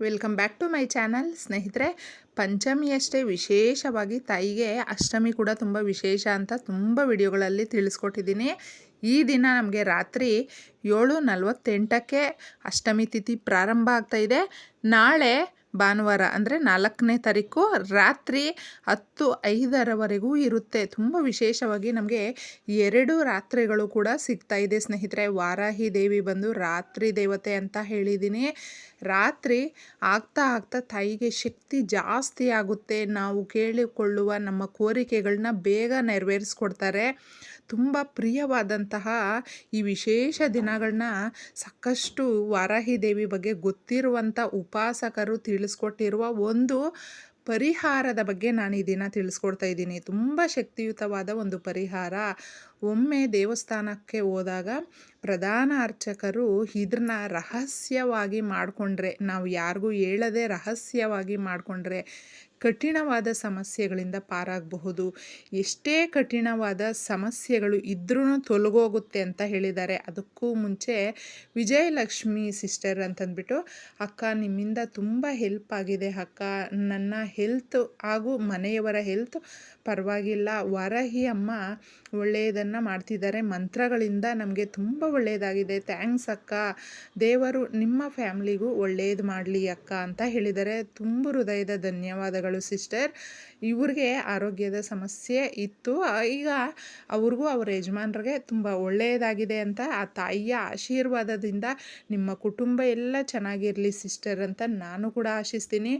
Welcome back to my channel. ಸ್ನೇಹಿತರೆ, ಪಂಚಮಿಯಷ್ಟೇ ವಿಶೇಷವಾಗಿ ತಾಯಿಗೆ ಅಷ್ಟಮಿ ಕೂಡ ತುಂಬ ವಿಶೇಷ ಅಂತ ತುಂಬ ವಿಡಿಯೋಗಳಲ್ಲಿ ತಿಳಿಸ್ಕೊಟ್ಟಿದ್ದೀನಿ. ಈ ದಿನ ನಮಗೆ ರಾತ್ರಿ ಏಳು ನಲವತ್ತೆಂಟಕ್ಕೆ ಅಷ್ಟಮಿ ತಿಥಿ ಪ್ರಾರಂಭ ಆಗ್ತಾಯಿದೆ ನಾಳೆ ಭಾನುವಾರ ಅಂದರೆ ನಾಲ್ಕನೇ ತಾರೀಕು ರಾತ್ರಿ ಹತ್ತು ಐದರವರೆಗೂ ಇರುತ್ತೆ. ತುಂಬ ವಿಶೇಷವಾಗಿ ನಮಗೆ ಎರಡು ರಾತ್ರಿಗಳು ಕೂಡ ಸಿಗ್ತಾ ಇದೆ ಸ್ನೇಹಿತರೆ. ವಾರಾಹಿ ದೇವಿ ಬಂದು ರಾತ್ರಿ ದೇವತೆ ಅಂತ ಹೇಳಿದ್ದೀನಿ. ರಾತ್ರಿ ಆಗ್ತಾ ಆಗ್ತಾ ತಾಯಿಗೆ ಶಕ್ತಿ ಜಾಸ್ತಿ ಆಗುತ್ತೆ. ನಾವು ಕೇಳಿಕೊಳ್ಳುವ ನಮ್ಮ ಕೋರಿಕೆಗಳನ್ನ ಬೇಗ ನೆರವೇರಿಸ್ಕೊಡ್ತಾರೆ. ತುಂಬ ಪ್ರಿಯವಾದಂತಹ ಈ ವಿಶೇಷ ದಿನಗಳನ್ನ ಸಾಕಷ್ಟು ವಾರಾಹಿ ದೇವಿ ಬಗ್ಗೆ ಗೊತ್ತಿರುವಂಥ ಉಪಾಸಕರು ತಿಳಿಸ್ಕೊಟ್ಟಿರುವ ಒಂದು ಪರಿಹಾರದ ಬಗ್ಗೆ ನಾನು ಈ ದಿನ ತಿಳಿಸ್ಕೊಡ್ತಾ ಇದ್ದೀನಿ. ತುಂಬ ಶಕ್ತಿಯುತವಾದ ಒಂದು ಪರಿಹಾರ. ಒಮ್ಮೆ ದೇವಸ್ಥಾನಕ್ಕೆ ಹೋದಾಗ ಪ್ರಧಾನ ಅರ್ಚಕರು ಇದನ್ನ ರಹಸ್ಯವಾಗಿ ಮಾಡಿಕೊಂಡ್ರೆ, ನಾವು ಯಾರಿಗೂ ಹೇಳದೆ ರಹಸ್ಯವಾಗಿ ಮಾಡಿಕೊಂಡ್ರೆ ಕಠಿಣವಾದ ಸಮಸ್ಯೆಗಳಿಂದ ಪಾರಾಗಬಹುದು. ಎಷ್ಟೇ ಕಠಿಣವಾದ ಸಮಸ್ಯೆಗಳು ಇದ್ರೂ ತೊಲಗೋಗುತ್ತೆ ಅಂತ ಹೇಳಿದ್ದಾರೆ. ಅದಕ್ಕೂ ಮುಂಚೆ ವಿಜಯಲಕ್ಷ್ಮಿ ಸಿಸ್ಟರ್ ಅಂತಂದ್ಬಿಟ್ಟು, ಅಕ್ಕ, ನಿಮ್ಮಿಂದ ತುಂಬ ಹೆಲ್ಪ್ ಆಗಿದೆ. ಅಕ್ಕ, ನನ್ನ ಹೆಲ್ತ್ ಹಾಗೂ ಮನೆಯವರ ಹೆಲ್ತ್ ಪರವಾಗಿಲ್ಲ. ವರಹಿ ಅಮ್ಮ ಒಳ್ಳೆಯದನ್ನು ಮಾಡ್ತಿದ್ದಾರೆ. ಮಂತ್ರಗಳಿಂದ ನಮಗೆ ತುಂಬ ಒಳ್ಳೆಯದಾಗಿದೆ. ಥ್ಯಾಂಕ್ಸ್ ಅಕ್ಕ. ದೇವರು ನಿಮ್ಮ ಫ್ಯಾಮ್ಲಿಗೂ ಒಳ್ಳೆಯದು ಮಾಡಲಿ ಅಕ್ಕ ಅಂತ ಹೇಳಿದ್ದಾರೆ. ತುಂಬ ಹೃದಯದ ಧನ್ಯವಾದಗಳು ಸಿಸ್ಟರ್. ಇವ್ರಿಗೆ ಆರೋಗ್ಯದ ಸಮಸ್ಯೆ ಇತ್ತು. ಈಗ ಅವ್ರಿಗೂ ಅವ್ರ ಯಜಮಾನ್ರಿಗೆ ತುಂಬ ಒಳ್ಳೆಯದಾಗಿದೆ ಅಂತ ಆ ತಾಯಿಯ ಆಶೀರ್ವಾದದಿಂದ ನಿಮ್ಮ ಕುಟುಂಬ ಎಲ್ಲ ಚೆನ್ನಾಗಿರಲಿ ಸಿಸ್ಟರ್ ಅಂತ ನಾನು ಕೂಡ ಆಶಿಸ್ತೀನಿ.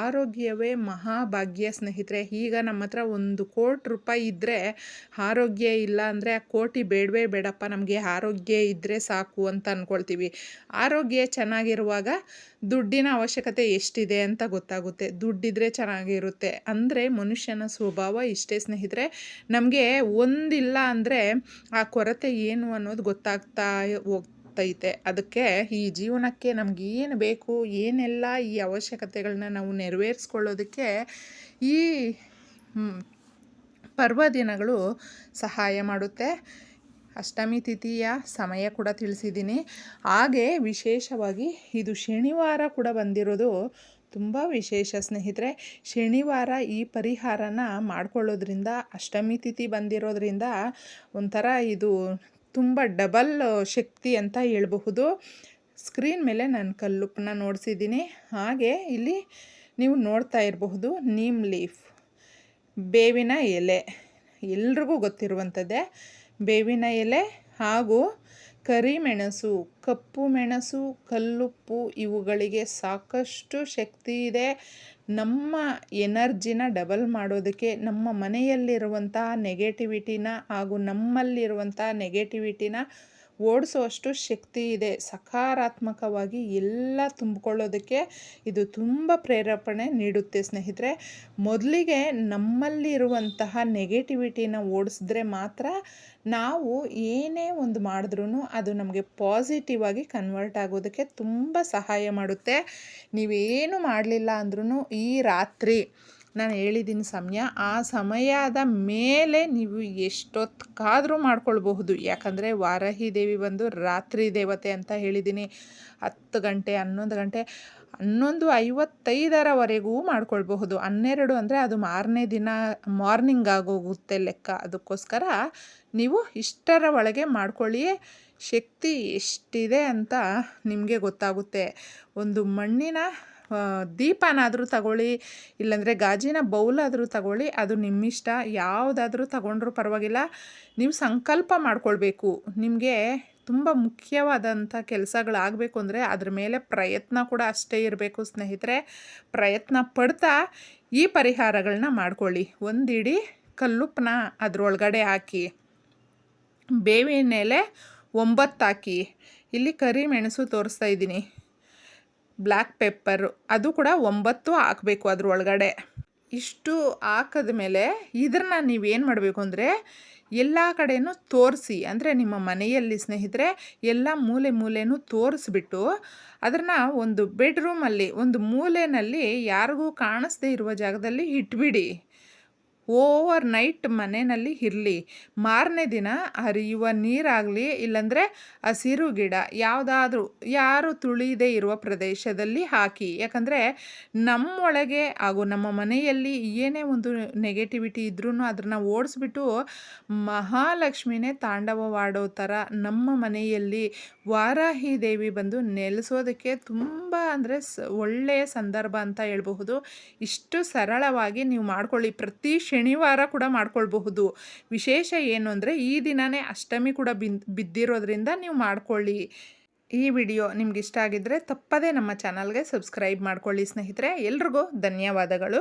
ಆರೋಗ್ಯವೇ ಮಹಾಭಾಗ್ಯ ಸ್ನೇಹಿತರೆ. ಈಗ ನಮ್ಮ ಹತ್ರ ಒಂದು ಕೋಟಿ ರೂಪಾಯಿ ಇದ್ದರೆ ಆರೋಗ್ಯ ಇಲ್ಲ ಅಂದರೆ ಆ ಕೋಟಿ ಬೇಡವೇ ಬೇಡಪ್ಪ. ನಮಗೆ ಆರೋಗ್ಯ ಇದ್ದರೆ ಸಾಕು ಅಂತ ಅಂದ್ಕೊಳ್ತೀವಿ ಆರೋಗ್ಯ ಚೆನ್ನಾಗಿರುವಾಗ ದುಡ್ಡಿನ ಅವಶ್ಯಕತೆ ಎಷ್ಟಿದೆ ಅಂತ ಗೊತ್ತಾಗುತ್ತೆ. ದುಡ್ಡಿದ್ರೆ ಚೆನ್ನಾಗಿರುತ್ತೆ ಅಂದರೆ ಮನುಷ್ಯನ ಸ್ವಭಾವ ಇಷ್ಟೇ ಸ್ನೇಹಿತರೆ. ನಮಗೆ ಒಂದಿಲ್ಲ ಅಂದರೆ ಆ ಕೊರತೆ ಏನು ಅನ್ನೋದು ಗೊತ್ತಾಗ್ತಾ ಹೋಗ್ತೈತೆ. ಅದಕ್ಕೆ ಈ ಜೀವನಕ್ಕೆ ನಮ್ಗೆ ಏನು ಬೇಕು, ಏನೆಲ್ಲ ಈ ಅವಶ್ಯಕತೆಗಳನ್ನ ನಾವು ನೆರವೇರಿಸ್ಕೊಳ್ಳೋದಕ್ಕೆ ಈ ಪರ್ವದಿನಗಳು ಸಹಾಯ ಮಾಡುತ್ತೆ. ಅಷ್ಟಮಿ ತಿಥಿಯ ಸಮಯ ಕೂಡ ತಿಳಿಸಿದ್ದೀನಿ. ಹಾಗೆ ವಿಶೇಷವಾಗಿ ಇದು ಶನಿವಾರ ಕೂಡ ಬಂದಿರೋದು ತುಂಬ ವಿಶೇಷ ಸ್ನೇಹಿತರೆ. ಶನಿವಾರ ಈ ಪರಿಹಾರನ ಮಾಡ್ಕೊಳ್ಳೋದ್ರಿಂದ, ಅಷ್ಟಮಿ ತಿಥಿ ಬಂದಿರೋದ್ರಿಂದ ಒಂಥರ ಇದು ತುಂಬ ಡಬಲ್ ಶಕ್ತಿ ಅಂತ ಹೇಳಬಹುದು. ಸ್ಕ್ರೀನ್ ಮೇಲೆ ನಾನು ಕಲ್ಲುಪ್ಪನ್ನ ನೋಡಿಸಿದ್ದೀನಿ. ಹಾಗೆ ಇಲ್ಲಿ ನೀವು ನೋಡ್ತಾ ಇರಬಹುದು ನೀಮ್ ಲೀಫ್ ಬೇವಿನ ಎಲೆ. ಎಲ್ರಿಗೂ ಗೊತ್ತಿರುವಂಥದ್ದೇ ಬೇವಿನ ಎಲೆ ಹಾಗೂ ಕರಿಮೆಣಸು, ಕಪ್ಪು ಮೆಣಸು, ಕಲ್ಲುಪ್ಪು ಇವುಗಳಿಗೆ ಸಾಕಷ್ಟು ಶಕ್ತಿ ಇದೆ. ನಮ್ಮ ಎನರ್ಜಿನ ಡಬಲ್ ಮಾಡೋದಕ್ಕೆ, ನಮ್ಮ ಮನೆಯಲ್ಲಿರುವಂತಹ ನೆಗೆಟಿವಿಟಿನ ಹಾಗೂ ನಮ್ಮಲ್ಲಿರುವಂಥ ನೆಗೆಟಿವಿಟಿನ ಓಡಿಸೋಷ್ಟು ಶಕ್ತಿ ಇದೆ. ಸಕಾರಾತ್ಮಕವಾಗಿ ಎಲ್ಲ ತುಂಬಿಕೊಳ್ಳೋದಕ್ಕೆ ಇದು ತುಂಬ ಪ್ರೇರೇಪಣೆ ನೀಡುತ್ತೆ ಸ್ನೇಹಿತರೆ. ಮೊದಲಿಗೆ ನಮ್ಮಲ್ಲಿರುವಂತಹ ನೆಗೆಟಿವಿಟಿನ ಓಡಿಸಿದ್ರೆ ಮಾತ್ರ ನಾವು ಏನೇ ಒಂದು ಮಾಡಿದ್ರೂ ಅದು ನಮಗೆ ಪಾಸಿಟಿವ್ ಆಗಿ ಕನ್ವರ್ಟ್ ಆಗೋದಕ್ಕೆ ತುಂಬ ಸಹಾಯ ಮಾಡುತ್ತೆ. ನೀವೇನು ಮಾಡಲಿಲ್ಲ ಅಂದ್ರೂ ಈ ರಾತ್ರಿ ನಾನು ಹೇಳಿದ್ದೀನಿ ಸಮಯ, ಆ ಸಮಯದ ಮೇಲೆ ನೀವು ಎಷ್ಟೊತ್ತಕ್ಕಾದರೂ ಮಾಡ್ಕೊಳ್ಬಹುದು. ಯಾಕಂದರೆ ವಾರಹಿ ದೇವಿ ಬಂದು ರಾತ್ರಿ ದೇವತೆ ಅಂತ ಹೇಳಿದ್ದೀನಿ ಹತ್ತು ಗಂಟೆ, ಹನ್ನೊಂದು ಗಂಟೆ ಹನ್ನೊಂದು ಐವತ್ತೈದರವರೆಗೂ ಮಾಡ್ಕೊಳ್ಬಹುದು. ಹನ್ನೆರಡು ಅಂದರೆ ಅದು ಮಾರನೇ ದಿನ, ಮಾರ್ನಿಂಗ್ ಆಗೋಗುತ್ತೆ ಲೆಕ್ಕ. ಅದಕ್ಕೋಸ್ಕರ ನೀವು ಇಷ್ಟರ ಒಳಗೆ ಮಾಡ್ಕೊಳ್ಳಿ. ಶಕ್ತಿ ಎಷ್ಟಿದೆ ಅಂತ ನಿಮಗೆ ಗೊತ್ತಾಗುತ್ತೆ. ಒಂದು ಮಣ್ಣಿನ ದೀಪನಾದರೂ ತಗೊಳ್ಳಿ, ಇಲ್ಲಾಂದರೆ ಗಾಜಿನ ಬೌಲಾದರೂ ತಗೊಳ್ಳಿ, ಅದು ನಿಮ್ಮಿಷ್ಟ. ಯಾವುದಾದ್ರೂ ತಗೊಂಡ್ರೂ ಪರವಾಗಿಲ್ಲ. ನೀವು ಸಂಕಲ್ಪ ಮಾಡ್ಕೊಳ್ಬೇಕು. ನಿಮಗೆ ತುಂಬ ಮುಖ್ಯವಾದಂಥ ಕೆಲಸಗಳಾಗಬೇಕು ಅಂದರೆ ಅದ್ರ ಮೇಲೆ ಪ್ರಯತ್ನ ಕೂಡ ಅಷ್ಟೇ ಇರಬೇಕು ಸ್ನೇಹಿತರೆ. ಪ್ರಯತ್ನ ಪಡ್ತಾ ಈ ಪರಿಹಾರಗಳನ್ನ ಮಾಡ್ಕೊಳ್ಳಿ. ಒಂದಿಡಿ ಕಲ್ಲುಪ್ಪನ ಅದರೊಳಗಡೆ ಹಾಕಿ. ಬೇವಿನ ಮೇಲೆ ಒಂಬತ್ತು ಹಾಕಿ. ಇಲ್ಲಿ ಕರಿಮೆಣಸು ತೋರಿಸ್ತಾ ಇದ್ದೀನಿ. ಬ್ಲ್ಯಾಕ್ ಪೆಪ್ಪರು ಅದು ಕೂಡ ಒಂಬತ್ತು ಹಾಕಬೇಕು ಅದ್ರೊಳಗಡೆ. ಇಷ್ಟು ಹಾಕಿದ ಮೇಲೆ ಇದನ್ನು ನೀವೇನು ಮಾಡಬೇಕು ಅಂದರೆ ಎಲ್ಲ ಕಡೆಯೂ ತೋರಿಸಿ, ಅಂದರೆ ನಿಮ್ಮ ಮನೆಯಲ್ಲಿ ಸ್ನೇಹಿತರೆ ಎಲ್ಲ ಮೂಲೆ ಮೂಲೆಯೂ ತೋರಿಸ್ಬಿಟ್ಟು ಅದನ್ನು ಒಂದು ಬೆಡ್ರೂಮಲ್ಲಿ ಒಂದು ಮೂಲೆಯಲ್ಲಿ ಯಾರಿಗೂ ಕಾಣಿಸ್ದೇ ಇರುವ ಜಾಗದಲ್ಲಿ ಇಟ್ಬಿಡಿ. ಓವರ್ ನೈಟ್ ಮನೆಯಲ್ಲಿ ಇರಲಿ. ಮಾರನೇ ದಿನ ಹರಿಯುವ ನೀರಾಗಲಿ, ಇಲ್ಲಾಂದರೆ ಹಸಿರು ಗಿಡ ಯಾವುದಾದ್ರೂ, ಯಾರು ತುಳಿದೇ ಇರುವ ಪ್ರದೇಶದಲ್ಲಿ ಹಾಕಿ. ಯಾಕಂದರೆ ನಮ್ಮೊಳಗೆ ಹಾಗೂ ನಮ್ಮ ಮನೆಯಲ್ಲಿ ಏನೇ ಒಂದು ನೆಗೆಟಿವಿಟಿ ಇದ್ರೂ ಅದನ್ನು ಓಡಿಸ್ಬಿಟ್ಟು ಮಹಾಲಕ್ಷ್ಮಿನೇ ತಾಂಡವವಾಡೋ ಥರ ನಮ್ಮ ಮನೆಯಲ್ಲಿ ವಾರಾಹಿ ದೇವಿ ಬಂದು ನೆಲೆಸೋದಕ್ಕೆ ತುಂಬ ಅಂದರೆ ಸ ಒಳ್ಳೆಯ ಸಂದರ್ಭ ಅಂತ ಹೇಳಬಹುದು. ಇಷ್ಟು ಸರಳವಾಗಿ ನೀವು ಮಾಡ್ಕೊಳ್ಳಿ. ಪ್ರತಿ ಶನಿವಾರ ಕೂಡ ಮಾಡ್ಕೊಳ್ಬಹುದು. ವಿಶೇಷ ಏನು ಅಂದರೆ ಈ ದಿನವೇ ಅಷ್ಟಮಿ ಕೂಡ ಬಿದ್ದಿರೋದ್ರಿಂದ ನೀವು ಮಾಡ್ಕೊಳ್ಳಿ. ಈ ವಿಡಿಯೋ ನಿಮ್ಗೆ ಇಷ್ಟ ಆಗಿದ್ದರೆ ತಪ್ಪದೇ ನಮ್ಮ ಚಾನಲ್ಗೆ ಸಬ್ಸ್ಕ್ರೈಬ್ ಮಾಡ್ಕೊಳ್ಳಿ ಸ್ನೇಹಿತರೆ. ಎಲ್ರಿಗೂ ಧನ್ಯವಾದಗಳು.